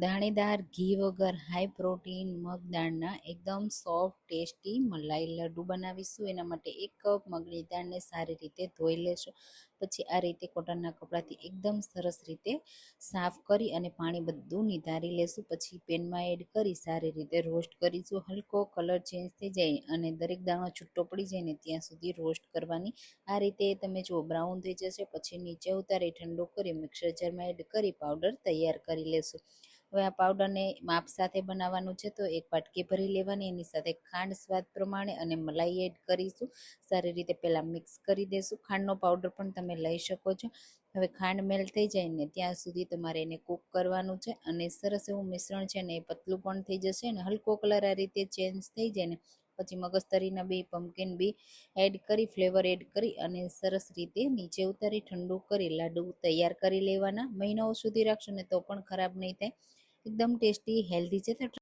દાણેદાર ઘી વગર high protein મગદાળના એકદમ સોફ્ટ ટેસ્ટી મલાઈ લડ્ડુ બનાવીશું. એના માટે એક કપ મગની દાળને સારી રીતે ધોઈ લેશો. પછી આ રીતે કોટનના કપડાથી એકદમ સરસ રીતે સાફ કરી અને પાણી બધું નિતારી લેશું. પછી પેનમાં એડ કરી સારી રીતે રોસ્ટ કરીશું. હલકો કલર ચેન્જ થઈ જાય અને દરેક દાણો છૂટો પડી જાય ને ત્યાં સુધી રોસ્ટ કરવાની. આ રીતે તમે જો બ્રાઉન થઈ જશે. પછી નીચે ઉતારી ઠંડો કરી મિક્સર જારમાં એડ કરી પાવડર તૈયાર કરી લેશું. હવે આ પાવડરને માપ સાથે બનાવવાનું છે, તો એક વાટકી ભરી લેવાની, એની સાથે ખાંડ સ્વાદ પ્રમાણે અને મલાઈ એડ કરીશું. સારી રીતે પહેલાં મિક્સ કરી દેશું. ખાંડનો પાવડર પણ તમે લઈ શકો છો. હવે ખાંડ મેલ્ટ થઈ જાય ને ત્યાં સુધી તમારે એને કૂક કરવાનું છે. અને સરસ એવું મિશ્રણ છે ને એ પતલું પણ થઈ જશે અને હલકો કલર આ રીતે ચેન્જ થઈ જાય ને પછી મગજતરીના બે પમ્પકિન બી એડ કરી ફ્લેવર એડ કરી અને સરસ રીતે નીચે ઉતારી, ઠંડુ કરી, લાડુ તૈયાર કરી લેવાના. મહિનાઓ સુધી રાખશો ને તો પણ ખરાબ નહીં થાય. એકદમ ટેસ્ટી હેલ્ધી છે.